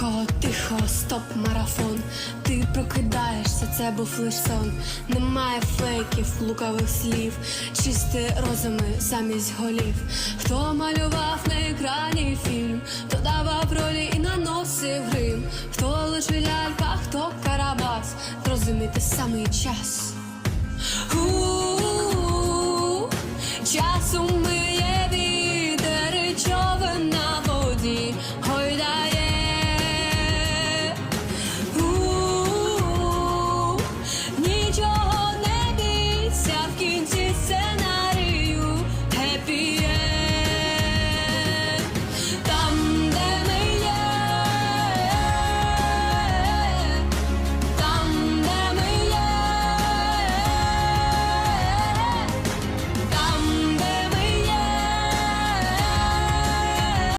Тихо, тихо, стоп, марафон. Ти прокидаєшся, це був лиш сон. Немає фейків, лукавих слів, чисті розуми замість голів. Хто малював на екрані фільм, хто давав ролі і наносив грим, хто лише лялька, хто карабас, зрозуміти самий час. У-у-у, Часу ми